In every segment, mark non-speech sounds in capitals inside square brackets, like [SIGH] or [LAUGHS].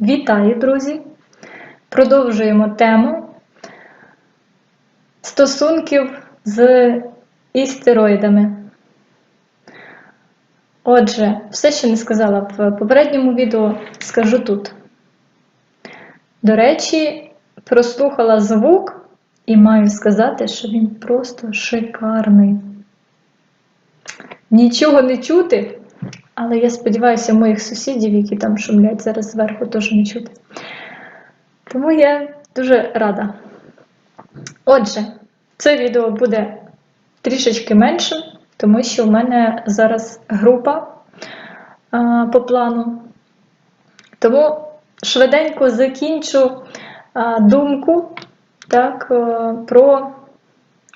Вітаю, друзі! Продовжуємо тему стосунків з істероїдами. Отже, все, що не сказала в попередньому відео, скажу тут. До речі, прослухала звук і маю сказати, що він просто шикарний. Нічого не чути, але я сподіваюся, моїх сусідів, які там шумлять зараз зверху, теж не чути. Тому я дуже рада. Отже, це відео буде трішечки меншим, тому що в мене зараз група а, по плану. Тому швиденько закінчу а, думку так, а, про,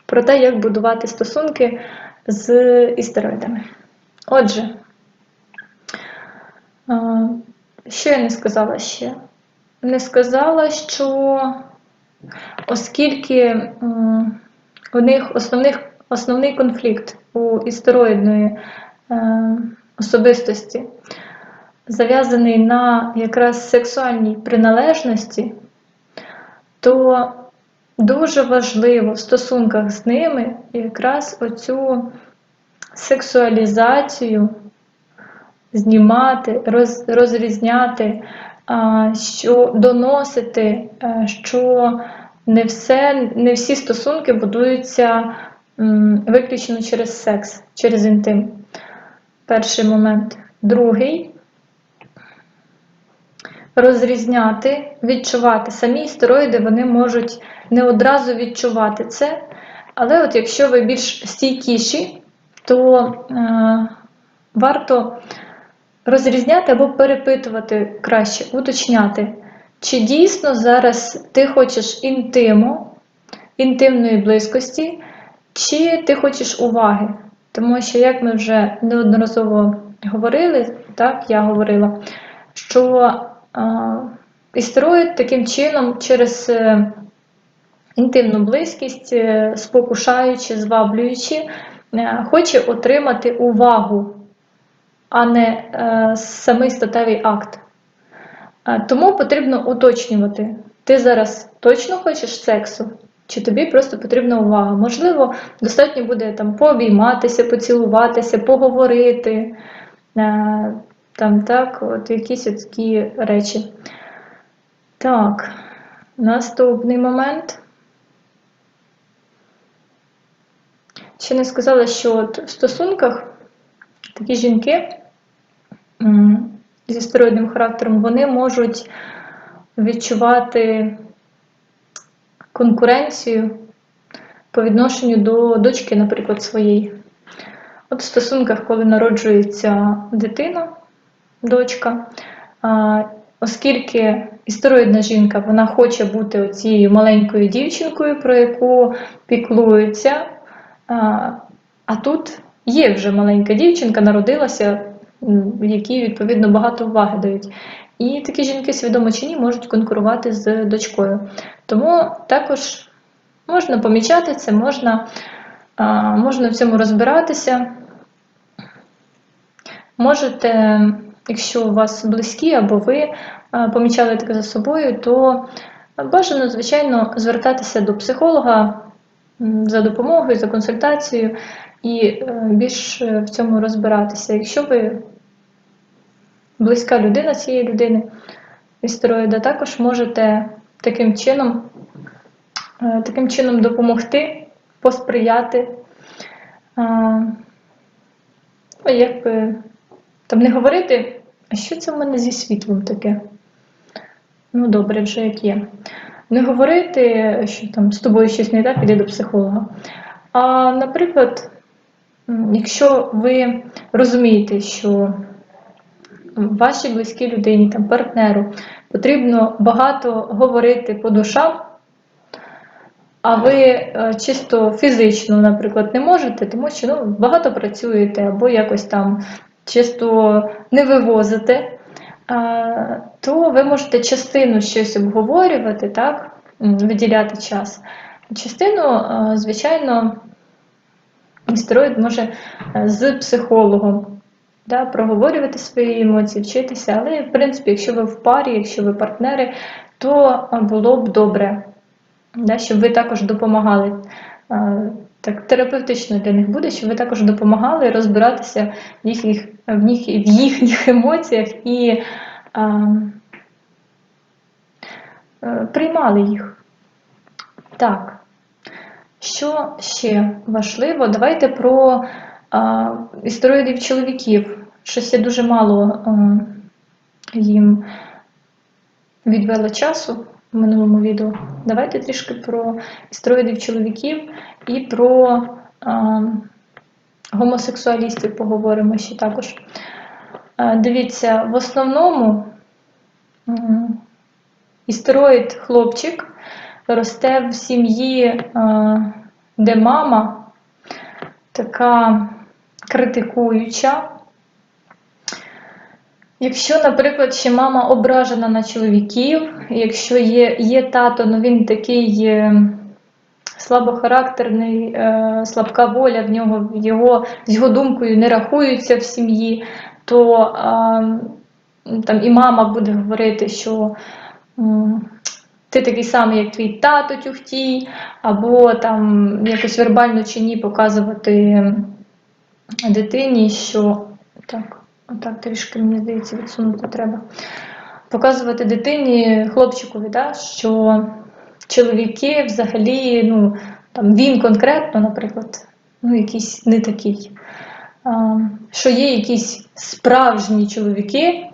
про те, як будувати стосунки з істероїдами. Отже, що я не сказала ще? Не сказала, що оскільки у них основних, основний конфлікт у істероїдної е, особистості зав'язаний на якраз сексуальній приналежності, то дуже важливо в стосунках з ними якраз оцю сексуалізацію знімати, роз, розрізняти, що доносити, що не все, не всі стосунки будуються виключно через секс, через інтим. Перший момент. Другий розрізняти, відчувати. Самі стероїди вони можуть не одразу відчувати це, але от якщо ви більш стійкіші, то е, варто розрізняти або перепитувати краще, уточняти, чи дійсно зараз ти хочеш інтиму, інтимної близькості, чи ти хочеш уваги. Тому що, як ми вже неодноразово говорили, так, я говорила, що а, істероїд таким чином через е, інтимну близькість, е, спокушаючи, зваблюючи, е, хоче отримати увагу а не е, самий статевий акт. Е, тому потрібно уточнювати, ти зараз точно хочеш сексу, чи тобі просто потрібна увага. Можливо, достатньо буде там пообійматися, поцілуватися, поговорити, е, там так, от якісь от такі речі. Так, наступний момент. Ще не сказала, що от в стосунках такі жінки зі стероїдним характером, вони можуть відчувати конкуренцію по відношенню до дочки, наприклад, своєї. От в стосунках, коли народжується дитина, дочка, оскільки істероїдна жінка вона хоче бути цією маленькою дівчинкою, про яку піклуються, а, тут є вже маленька дівчинка, народилася, м, якій відповідно багато уваги дають. І такі жінки, свідомо чи ні, можуть конкурувати з дочкою. Тому також можна помічати це, можна, можна в цьому розбиратися. Можете, якщо у вас близькі або ви помічали таке за собою, то бажано, звичайно, звертатися до психолога за допомогою, за консультацією і е, більш в цьому розбиратися. Якщо ви близька людина цієї людини, істероїда, також можете таким чином, е, таким чином допомогти, посприяти. Ой, як би там не говорити, а що це в мене зі світлом таке? Ну, добре, вже як є. Не говорити, що там з тобою щось не так, іди до психолога. А, наприклад, якщо ви розумієте, що вашій близькій людині, там, партнеру, потрібно багато говорити по душам, а ви е, чисто фізично, наприклад, не можете, тому що ну, багато працюєте або якось там чисто не вивозите, то ви можете частину щось обговорювати, так, виділяти час. Частину, е, звичайно, стероїд може е, з психологом да, проговорювати свої емоції, вчитися. Але, в принципі, якщо ви в парі, якщо ви партнери, то було б добре, да, щоб ви також допомагали. Так, терапевтично для них буде, щоб ви також допомагали розбиратися в їхніх, в їх, в їхніх емоціях і а, е, приймали їх. Так. Що ще важливо? Давайте про а, історіїдів чоловіків. Щось я дуже мало їм відвела часу в минулому відео. Давайте трішки про історіїдів чоловіків і про гомосексуалістів поговоримо ще також. Дивіться, в основному істероїд хлопчик росте в сім'ї, е, де мама така критикуюча. Якщо, наприклад, ще мама ображена на чоловіків, якщо є, є тато, ну він такий слабохарактерний, е, слабка воля в нього, його, з його думкою не рахуються в сім'ї, то е, там і мама буде говорити, що ти такий самий, як твій тато тюхтій, або там якось вербально чи ні показувати дитині, що так, отак трішки, мені здається, відсунути треба. Показувати дитині, хлопчикові, да, що чоловіки взагалі, ну, там він конкретно, наприклад, ну, якийсь не такий. А, що є якісь справжні чоловіки.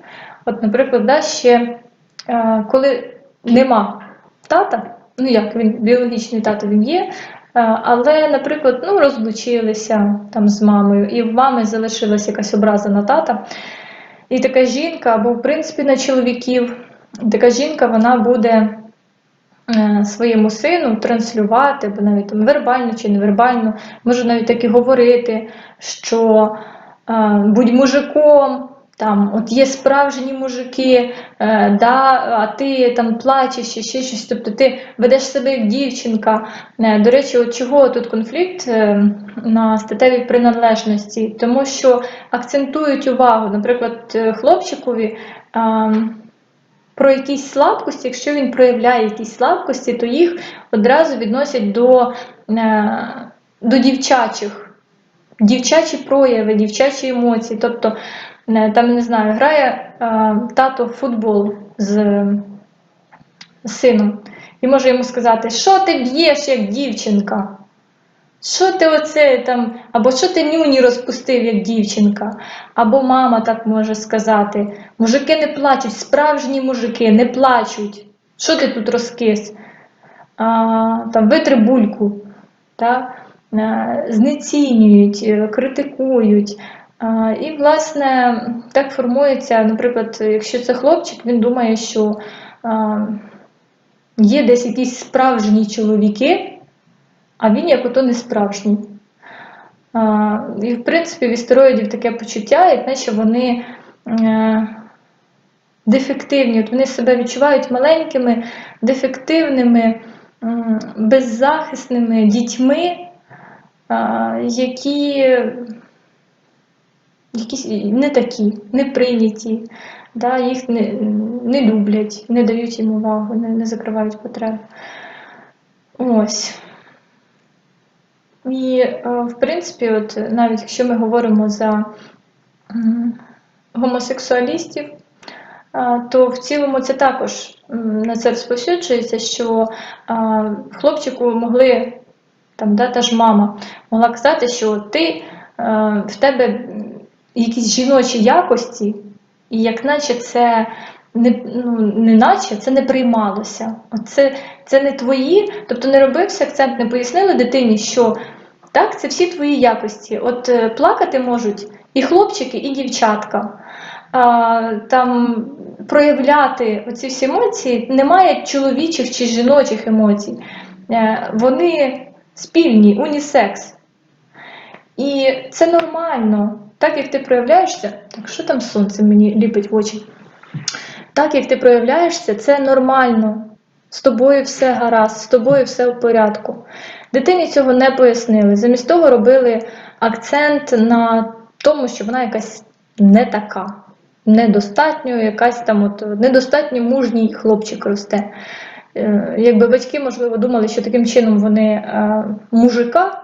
От, наприклад, да, ще а, коли нема тата, ну як він біологічний тато він є, але, наприклад, ну, розлучилися там з мамою, і в мами залишилась якась образа на тата. І така жінка, або в принципі на чоловіків, така жінка вона буде е, своєму сину транслювати, або навіть там вербально чи невербально, може навіть так і говорити, що е, будь мужиком, там, от є справжні мужики, е, да, а ти там плачеш і ще щось, тобто ти ведеш себе як дівчинка. Е, До речі, от чого тут конфлікт е, на статевій приналежності? Тому що акцентують увагу, наприклад, е, хлопчикові. е, Про якісь слабкості, якщо він проявляє якісь слабкості, то їх одразу відносять до, е, до дівчачих, дівчачі прояви, дівчачі емоції. Тобто, там, не знаю, грає е, тато в футбол з, з сином і може йому сказати, що ти б'єш як дівчинка? Що ти оце там, або що ти нюні розпустив, як дівчинка, або мама так може сказати. Мужики не плачуть, справжні мужики не плачуть. Що ти тут розкис? А, там, витри бульку, та? Е, знецінюють, е, критикують. І, власне, так формується, наприклад, якщо це хлопчик, він думає, що є десь якісь справжні чоловіки а він як ото не справжній. І, в принципі, в істероїдів таке почуття, як наче вони е, дефективні. От вони себе відчувають маленькими, дефективними, беззахисними дітьми, які якісь не такі, не прийняті, да, їх не, не люблять, не дають їм увагу, не, не закривають потреб. Ось. І, е, в принципі, от навіть якщо ми говоримо за гомосексуалістів, е, то в цілому це також на це розповсюджується, що е, хлопчику могли, там, да, та ж мама могла казати, що ти в тебе якісь жіночі якості, і як наче це не, ну, не наче це не приймалося. Оце, це не твої, тобто не робився акцент, не пояснили дитині, що так, це всі твої якості. От е, плакати можуть і хлопчики, і дівчатка. А, там проявляти оці всі емоції немає чоловічих чи жіночих емоцій. Е, вони спільні, унісекс. І це нормально. Так як ти проявляєшся, так що там сонце мені ліпить в очі? Так як ти проявляєшся, це нормально. З тобою все гаразд, з тобою все в порядку. Дитині цього не пояснили. Замість того робили акцент на тому, що вона якась не така. Недостатньо, якась там от недостатньо мужній хлопчик росте. Е, Якби батьки, можливо, думали, що таким чином вони е, мужика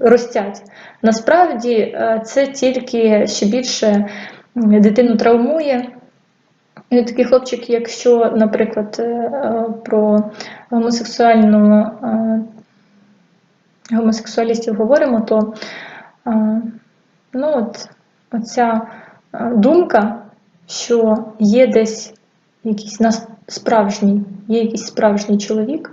ростять. Насправді е, це тільки ще більше дитину травмує. І такий хлопчик, якщо, наприклад, е, про гомосексуальну е, гомосексуалістів говоримо, то ну, от, оця думка, що є десь якийсь нас справжній, є якийсь справжній чоловік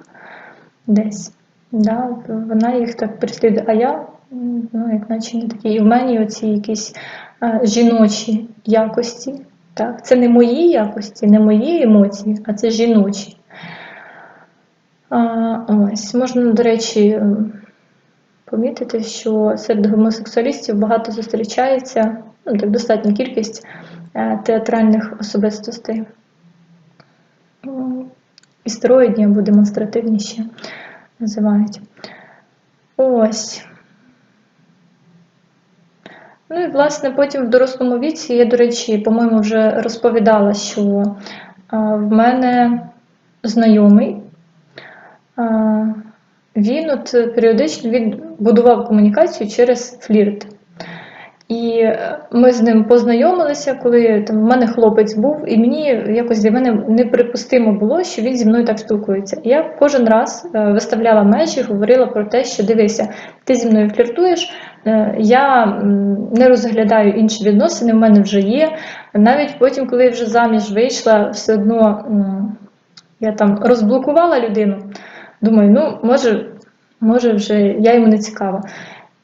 десь, да, вона їх так переслідує. А я, ну, як наче не такий. І в мене оці якісь е, жіночі якості. Так? Це не мої якості, не мої емоції, а це жіночі. А, ось, можна, до речі, помітити, що серед гомосексуалістів багато зустрічається, ну, так, достатня кількість е, театральних особистостей. Істероїдні або демонстративні ще називають. Ось. Ну і власне потім в дорослому віці я, до речі, по-моєму, вже розповідала, що в мене знайомий, він от періодично він будував комунікацію через флірт. І ми з ним познайомилися, коли там в мене хлопець був, і мені якось для мене неприпустимо було, що він зі мною так спілкується. Я кожен раз е, виставляла межі, говорила про те, що дивися, ти зі мною фліртуєш, е, я не розглядаю інші відносини, в мене вже є. Навіть потім, коли я вже заміж вийшла, все одно я там розблокувала людину. Думаю, ну може, може вже я йому не цікава.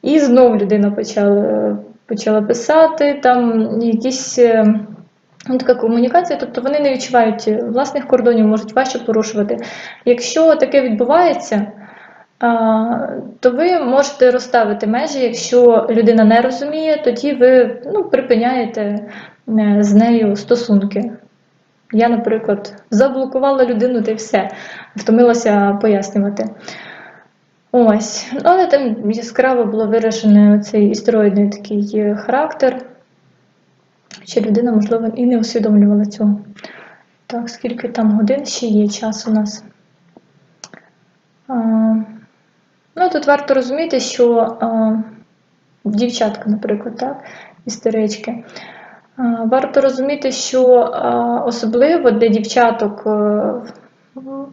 І знов людина почала, почала писати, там якісь е, ну, така комунікація, тобто вони не відчувають власних кордонів, можуть важче порушувати. Якщо таке відбувається, то ви можете розставити межі, якщо людина не розуміє, тоді ви ну, припиняєте е, з нею стосунки. Я, наприклад, заблокувала людину та й все, втомилася пояснювати. Ось, Ну, але там яскраво було виражений цей істероїдний такий е, характер, що людина, можливо, і не усвідомлювала цього. Так, скільки там годин ще є час у нас? А, ну, тут варто розуміти, що а, дівчатка, наприклад, так, істерички. А, варто розуміти, що а, особливо для дівчаток е, в-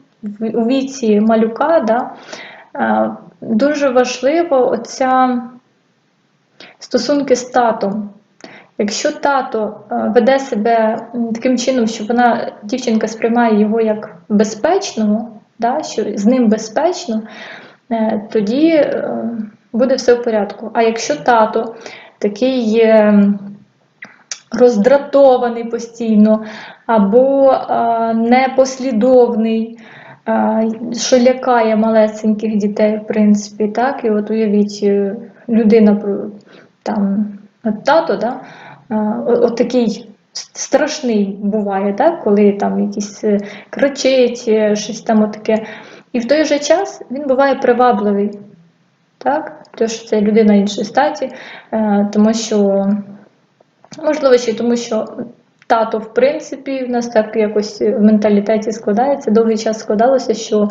у віці малюка, да, Е, Дуже важливо оця стосунки з татом. Якщо тато е, веде себе таким чином, що вона, дівчинка сприймає його як безпечного, да, що з ним безпечно, е, тоді е, буде все в порядку. А якщо тато такий е, роздратований постійно, або е, непослідовний, що лякає малесеньких дітей, в принципі, так, і от уявіть, е, людина там, тато, да, от такий страшний буває, так, коли там якісь е, кричить, е, щось там отаке. І в той же час він буває привабливий, так, що це людина іншої статі, тому що, можливо, ще тому, що Тато, в принципі, в нас так якось в менталітеті складається. Довгий час складалося, що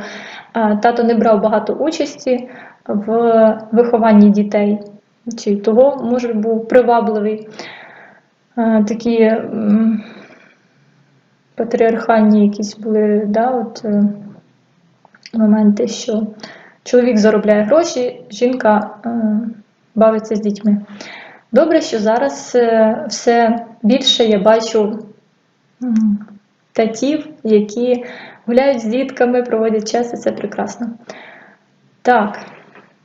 е, тато не брав багато участі в вихованні дітей, чи того, може, був привабливий. Е, Такі патріархальні якісь були да, от, е, моменти, що чоловік заробляє гроші, жінка е, бавиться з дітьми. Добре, що зараз е, все більше я бачу татів, які гуляють з дітками, проводять час, і це прекрасно. Так,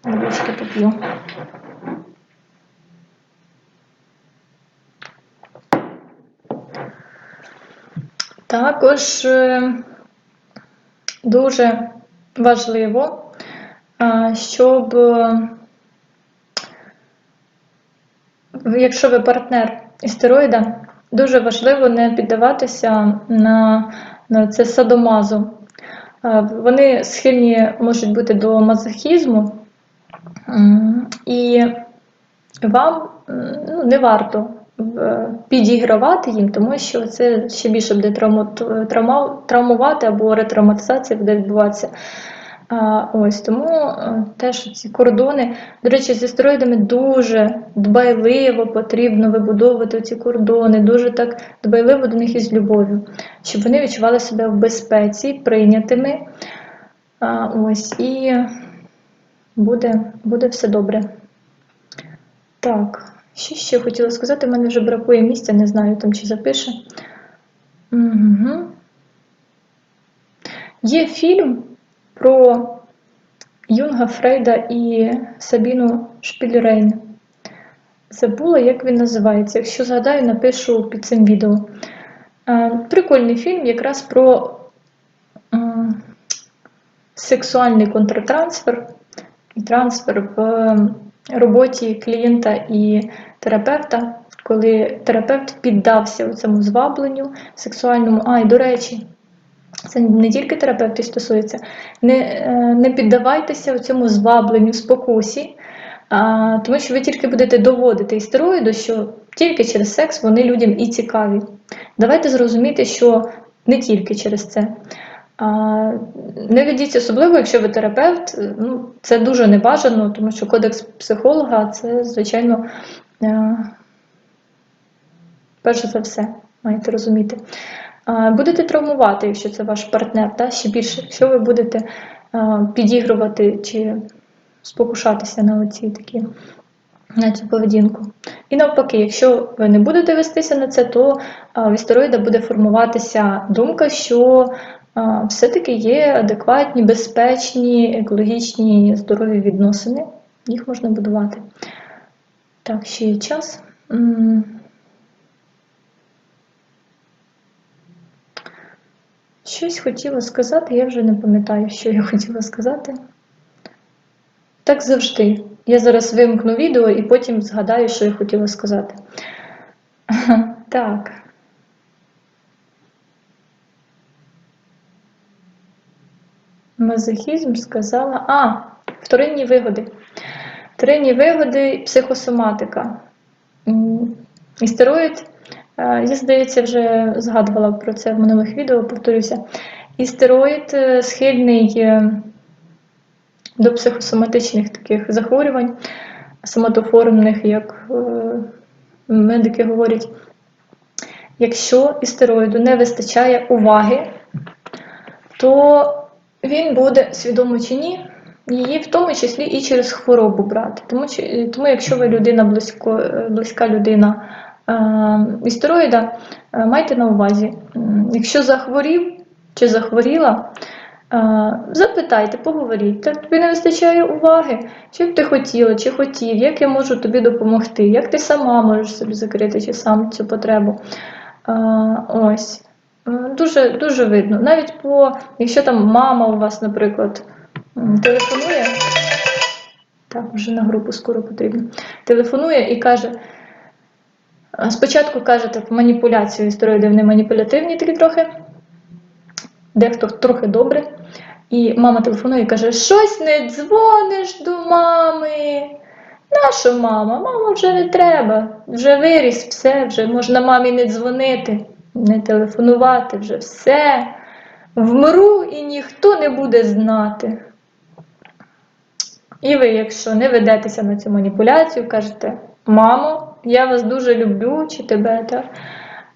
водички поп'ю. Також е, дуже важливо, щоб е, якщо ви партнер істероїда, дуже важливо не піддаватися на, на це садомазу. Вони схильні можуть бути до мазохізму, і вам ну, не варто е, підігравати їм, тому що це ще більше буде травмувати або ретравматизація буде відбуватися. Ось тому е, теж ці кордони, до речі, з астероїдами дуже дбайливо потрібно вибудовувати ці кордони, дуже так дбайливо до них із любов'ю, щоб вони відчували себе в безпеці, прийнятими. Ось, і буде, буде все добре. Так, що ще хотіла сказати, в мене вже бракує місця, не знаю там чи запише. Угу. Є фільм про Юнга Фрейда і Сабіну Шпільрейн. Забула, як він називається. Якщо згадаю, напишу під цим відео. Е, Прикольний фільм якраз про е, сексуальний контртрансфер і трансфер в роботі клієнта і терапевта, коли терапевт піддався цьому звабленню сексуальному. А, і до речі, це не тільки терапевтів стосується. Не, е, не піддавайтеся цьому звабленню, спокусі, а, тому що ви тільки будете доводити істероїду, що тільки через секс вони людям і цікаві. Давайте зрозуміти, що не тільки через це. А, Не ведіться особливо, якщо ви терапевт, ну, це дуже небажано, тому що кодекс психолога це, звичайно, е, перш за все, маєте розуміти. Будете травмувати, якщо це ваш партнер, та, ще більше, якщо ви будете підігрувати чи спокушатися на оці такі на цю поведінку. І навпаки, якщо ви не будете вестися на це, то в істероїда буде формуватися думка, що все-таки є адекватні, безпечні, екологічні, здорові відносини. Їх можна будувати. Так, ще є час. Щось хотіла сказати, я вже не пам'ятаю, що я хотіла сказати. Так завжди. Я зараз вимкну відео і потім згадаю, що я хотіла сказати. [LAUGHS] Так. Мазохізм сказала. А, вторинні вигоди. Вторинні вигоди психосоматика. Істероїд, я, здається, вже згадувала про це в минулих відео, повторюся. Істероїд е, схильний е, до психосоматичних таких захворювань, соматоформних, як е, медики говорять. Якщо істероїду не вистачає уваги, то він буде свідомо чи ні, її в тому числі і через хворобу брати. Тому, тому якщо ви людина близько, е, близька людина е, істероїда, е, майте на увазі, якщо захворів чи захворіла, е, запитайте, поговоріть, тобі не вистачає уваги, чи б ти хотіла, чи хотів, як я можу тобі допомогти, як ти сама можеш собі закрити чи сам цю потребу. Е, Ось. Е, Дуже, дуже видно. Навіть по, якщо там мама у вас, наприклад, телефонує, так, вже на групу скоро потрібно, телефонує і каже, спочатку каже так, маніпуляцію, історії вони маніпулятивні такі трохи, дехто трохи добре. І мама телефонує і каже, щось не дзвониш до мами. Нащо мама? Мама вже не треба, вже виріс, все, вже можна мамі не дзвонити, не телефонувати, вже все. Вмру і ніхто не буде знати. І ви, якщо не ведетеся на цю маніпуляцію, кажете, мамо, я вас дуже люблю, чи тебе так.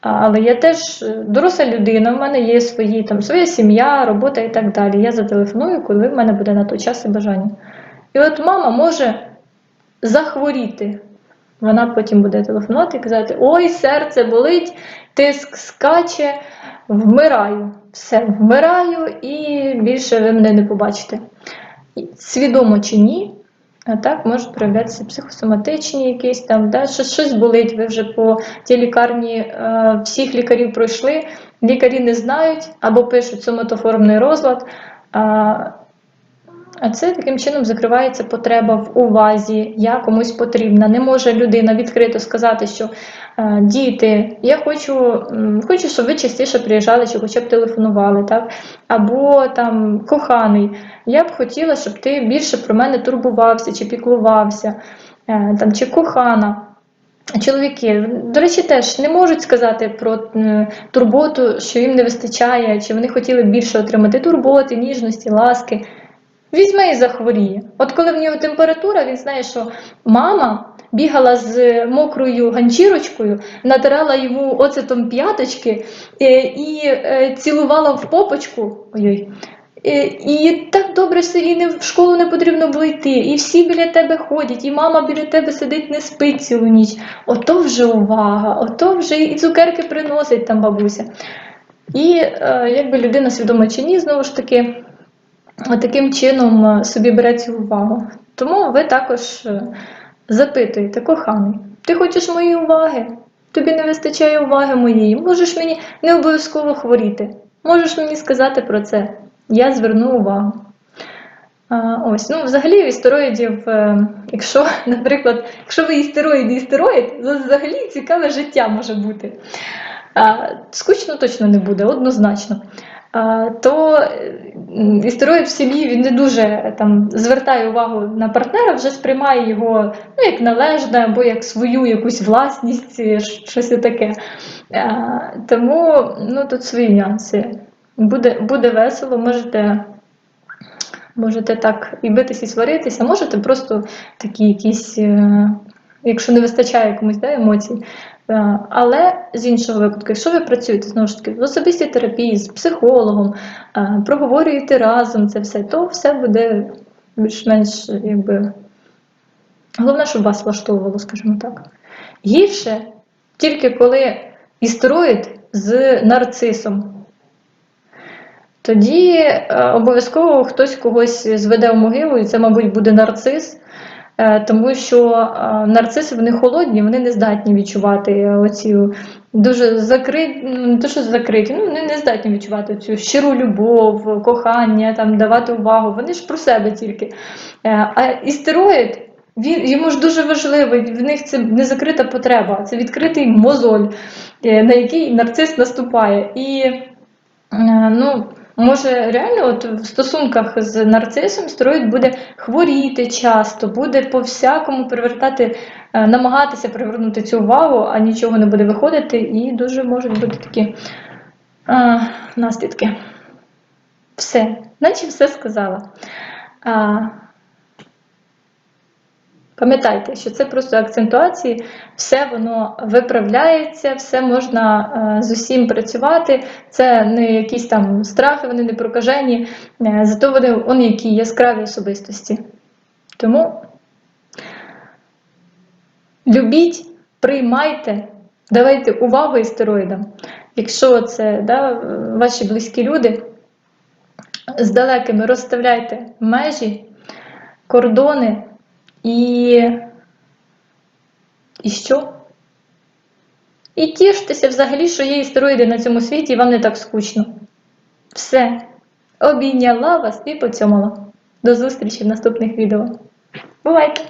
Але я теж е, доросла людина, в мене є свої, там, своя сім'я, робота і так далі. Я зателефоную, коли в мене буде на той час і бажання. І от мама може захворіти. Вона потім буде телефонувати і казати: Ой, серце болить, тиск скаче, вмираю. Все, вмираю і більше ви мене не побачите. Свідомо чи ні, а так можуть проявлятися психосоматичні якісь там, да, щось, щось болить. Ви вже по тій лікарні е, всіх лікарів пройшли, лікарі не знають або пишуть соматоформний розлад. А це таким чином закривається потреба в увазі, я комусь потрібна. Не може людина відкрито сказати, що е, діти, я хочу, хочу, щоб ви частіше приїжджали чи хоча б телефонували, так? Або там коханий, я б хотіла, щоб ти більше про мене турбувався чи піклувався, е, там, чи кохана. Чоловіки, до речі, теж не можуть сказати про турботу, що їм не вистачає, чи вони хотіли більше отримати турботи, ніжності, ласки. Візьме і захворіє. От коли в нього температура, він знає, що мама бігала з мокрою ганчірочкою, натирала йому оцетом п'яточки е, і е, цілувала в попочку. Ой-ой. Е, І так добре все, і не в школу не потрібно було йти, і всі біля тебе ходять, і мама біля тебе сидить, не спить цілу ніч. Ото вже увага, ото вже і цукерки приносить там бабуся. І якби людина свідома чи ні, знову ж таки, таким чином е, собі бере цю увагу. Тому ви також е, запитуєте, коханий, ти хочеш моєї уваги? Тобі не вистачає уваги моєї. Можеш мені не обов'язково хворіти. Можеш мені сказати про це. Я зверну увагу. Ось, ну, взагалі, у істероїдів, е, якщо, [LAUGHS] наприклад, якщо ви істероїд і істероїд, то взагалі цікаве життя може бути. Скучно точно не буде, однозначно. То е, в сім'ї він не дуже там, звертає увагу на партнера, вже сприймає його ну, як належне або як свою якусь власність, е, щось таке. Тому ну, тут свої нюанси. Буде, буде весело, можете. Можете так і битись, і сваритися, можете просто такі якісь, е, якщо не вистачає комусь да, емоцій. Е, Але з іншого випадку, якщо ви працюєте знову ж таки в особистій терапії з психологом, е, проговорюєте разом це все, то все буде більш-менш якби. Головне, щоб вас влаштовувало, скажімо так. Гірше тільки коли істероїд з нарцисом. Тоді е, обов'язково хтось когось зведе в могилу, і це, мабуть, буде нарцис, тому що е, нарциси вони холодні, вони не здатні відчувати оці дуже закриті, не то, що закриті, ну вони не здатні відчувати цю щиру любов, кохання, там давати увагу. Вони ж про себе тільки. А істероїд, він йому ж дуже важливий, в них це не закрита потреба, це відкритий мозоль, на який нарцис наступає. І ну, Може, реально, от в стосунках з нарцисом стероїд буде хворіти часто, буде по всякому привертати, е, намагатися привернути цю увагу, а нічого не буде виходити, і дуже можуть бути такі а, наслідки. Все, наче все сказала. А, Пам'ятайте, що це просто акцентуації, все воно виправляється, все можна е, з усім працювати. Це не якісь там страхи, вони не прокажені, е, зато вони, вони які яскраві особистості. Тому любіть, приймайте, давайте увагу істероїдам. Якщо це да, ваші близькі люди, з далекими розставляйте межі, кордони. І І що? І тіштеся взагалі, що є істероїди на цьому світі, і вам не так скучно. Все. Обійняла вас і поцьомала. До зустрічі в наступних відео. Бувайте!